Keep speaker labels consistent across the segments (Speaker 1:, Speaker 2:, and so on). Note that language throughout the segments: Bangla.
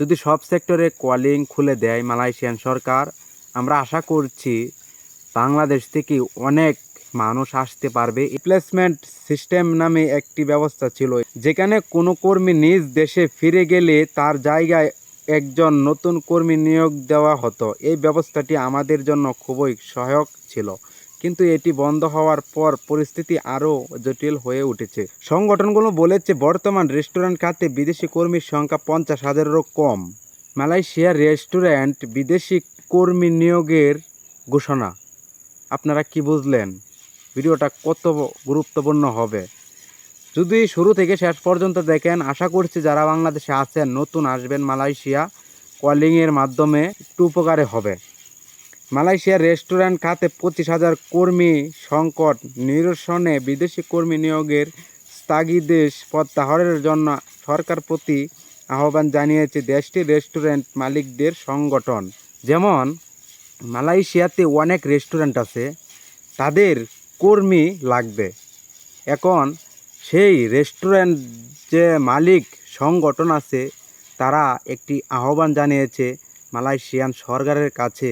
Speaker 1: যদি সব সেক্টরে কলিং খুলে দেয় মালয়েশিয়ান সরকার, আমরা আশা করছি বাংলাদেশ থেকে অনেক মানুষ আসতে পারবে। রিপ্লেসমেন্ট সিস্টেম নামে একটি ব্যবস্থা ছিল, যেখানে কোনো কর্মী নিজ দেশে ফিরে গেলে তার জায়গায় একজন নতুন কর্মী নিয়োগ দেওয়া হতো। এই ব্যবস্থাটি আমাদের জন্য খুবই সহায়ক ছিল। কিন্তু এটি বন্ধ হওয়ার পর পরিস্থিতি আরও জটিল হয়ে উঠেছে। সংগঠনগুলো বলেছে, বর্তমান রেস্টুরেন্ট খাতে বিদেশি কর্মীর সংখ্যা পঞ্চাশ হাজারেরও কম। মালয়েশিয়া রেস্টুরেন্ট বিদেশি কর্মী নিয়োগের ঘোষণা। আপনারা কি বুঝলেন? ভিডিওটা কত গুরুত্বপূর্ণ হবে? যদি শুরু থেকে শেষ পর্যন্ত দেখেন, আশা করছি যারা বাংলাদেশে আছেন, নতুন আসবেন মালয়েশিয়া, কলিংয়ের মাধ্যমে একটু উপকারে হবে। মালয়েশিয়ার রেস্টুরেন্ট খাতে পঁচিশ হাজার কর্মী সংকট নিরসনে বিদেশি কর্মী নিয়োগের স্থগিদেশ প্রত্যাহারের জন্য সরকার প্রতি আহ্বান জানিয়েছে দেশটির রেস্টুরেন্ট মালিকদের সংগঠন। যেমন, মালয়েশিয়াতে অনেক রেস্টুরেন্ট আছে, তাদের কর্মী লাগবে। এখন সেই রেস্টুরেন্ট যে মালিক সংগঠন আছে, তারা একটি আহ্বান জানিয়েছে মালয়েশিয়ান সরকারের কাছে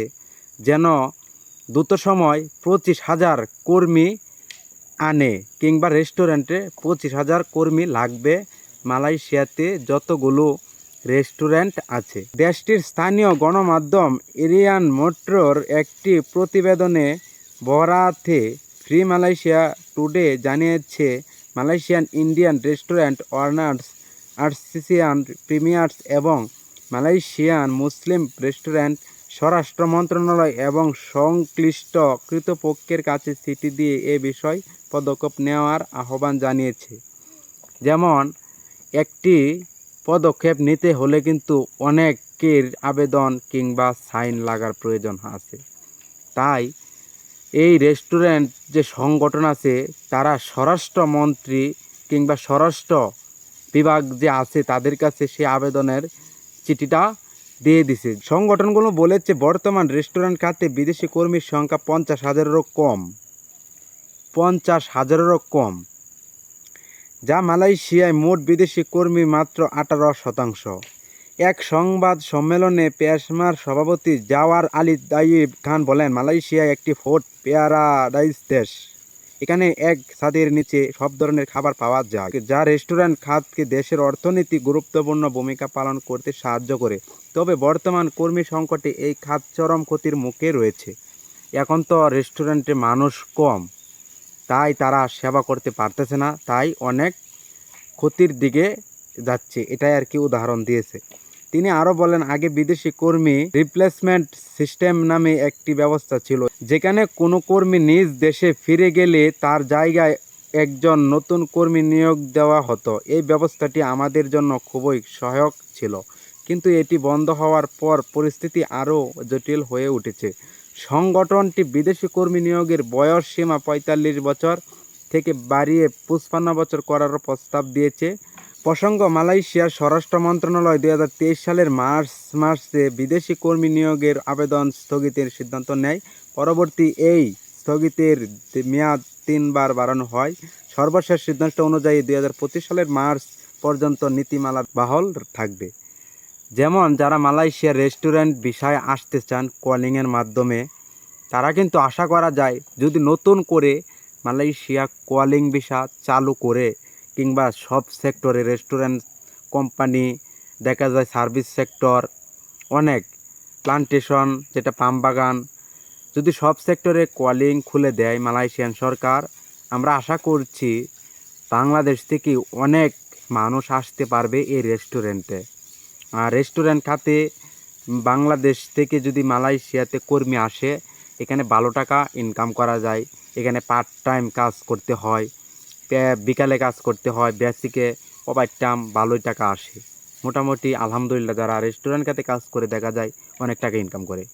Speaker 1: যেন দ্রুত সময় পঁচিশ হাজার কর্মী আনে কিংবা রেস্টুরেন্টে পঁচিশ হাজার কর্মী লাগবে। মালয়েশিয়াতে যতগুলো রেস্টুরেন্ট আছে। দেশটির স্থানীয় গণমাধ্যম এরিয়ান মোট্রোর একটি প্রতিবেদনে বরাতে ফ্রি মালয়েশিয়া টুডে জানিয়েছে, Malaysian Indian restaurant owners association Primas এবং মালয়েশিয়ান মুসলিম রেস্টুরেন্ট স্বরাষ্ট্র মন্ত্রণালয় এবং সংশ্লিষ্ট কৃতপক্ষের কাছে চিঠি দিয়ে এ বিষয় পদক্ষেপ নেওয়ার আহ্বান জানিয়েছে। যেমন, একটি পদক্ষেপ নিতে হলে কিন্তু অনেকের আবেদন কিংবা সাইন লাগার প্রয়োজন আছে। তাই, এই রেস্টুরেন্ট যে সংগঠন আছে, তারা স্বরাষ্ট্রমন্ত্রী কিংবা স্বরাষ্ট্র বিভাগ যে আছে, তাদের কাছে সে আবেদনের চিঠিটা দিয়ে দিছে। সংগঠনগুলো বলেছে, বর্তমান রেস্টুরেন্ট খাতে বিদেশি কর্মীর সংখ্যা পঞ্চাশ হাজারেরও কম। পঞ্চাশ হাজারেরও কম। যা মালয়েশিয়ায় মোট বিদেশি কর্মী মাত্র আঠারো শতাংশ। এক সংবাদ সম্মেলনে পেশমার সভাপতি জাওয়ার আলী দাইব খান বলেন মালয়েশিয়া একটি ফোর্ট প্যারাডাইস দেশ। এখানে এক ছাদের নিচে সব ধরনের খাবার পাওয়া যায়। যা রেস্টুরেন্ট খাতকে দেশের অর্থনীতি গুরুত্বপূর্ণ ভূমিকা পালন করতে সাহায্য করে। তবে বর্তমান কর্মী সংকটে এই খাত চরম ক্ষতির মুখে রয়েছে। এখন তো রেস্টুরেন্টে মানুষ কম। তাই তারা সেবা করতে পারতেছে না। তাই অনেক ক্ষতির দিকে যাচ্ছে। এটাই আর কি উদাহরণ দিয়েছে। তিনি আরও বলেন, আগে বিদেশি কর্মী রিপ্লেসমেন্ট সিস্টেম নামে একটি ব্যবস্থা ছিল, যেখানে কোনো কর্মী নিজ দেশে ফিরে গেলে তার জায়গায় একজন নতুন কর্মী নিয়োগ দেওয়া হতো। এই ব্যবস্থাটি আমাদের জন্য খুবই সহায়ক ছিল, কিন্তু এটি বন্ধ হওয়ার পর পরিস্থিতি আরও জটিল হয়ে উঠেছে। সংগঠনটি বিদেশি কর্মী নিয়োগের বয়স সীমা পঁয়তাল্লিশ বছর থেকে বাড়িয়ে পঁচপান্ন বছর করারও প্রস্তাব দিয়েছে। প্রসঙ্গ, মালয়েশিয়ার স্বরাষ্ট্র মন্ত্রণালয় দুই হাজার তেইশ সালের মার্চ মাসে বিদেশি কর্মী নিয়োগের আবেদন স্থগিতের সিদ্ধান্ত নেয়। পরবর্তী এই স্থগিতের মেয়াদ তিনবার বাড়ানো হয়। সর্বশেষ সিদ্ধান্ত অনুযায়ী দুই হাজার পঁচিশ সালের মার্চ পর্যন্ত নীতিমালা বাহল থাকবে। যেমন, যারা মালয়েশিয়ার রেস্টুরেন্ট বিষয়ে আসতে চান কলিংয়ের মাধ্যমে, তারা কিন্তু আশা করা যায়, যদি নতুন করে মালয়েশিয়া কলিং ভিসা চালু করে কিংবা সব সেক্টরে রেস্টুরেন্ট, কোম্পানি, দেখা যায় সার্ভিস সেক্টর, অনেক। প্লান্টেশন, যেটা পাম বাগান। যদি সব সেক্টরে কলিং খুলে দেয় মালয়েশিয়ান সরকার, আমরা আশা করছি বাংলাদেশ থেকে অনেক মানুষ আসতে পারবে এই রেস্টুরেন্টে। আর রেস্টুরেন্ট খাতে বাংলাদেশ থেকে যদি মালয়েশিয়াতে কর্মী আসে, এখানে ভালো টাকা ইনকাম করা যায়। এখানে পার্ট টাইম কাজ করতে হয়। বিকালে কাজ করতে হয় বেসিকে ওভার টাইম ভালোই টাকা আসে। মোটামুটি আলহামদুলিল্লাহ যারা রেস্টুরেন্ট খাতে কাজ করে দেখা যায় অনেক টাকা ইনকাম করে।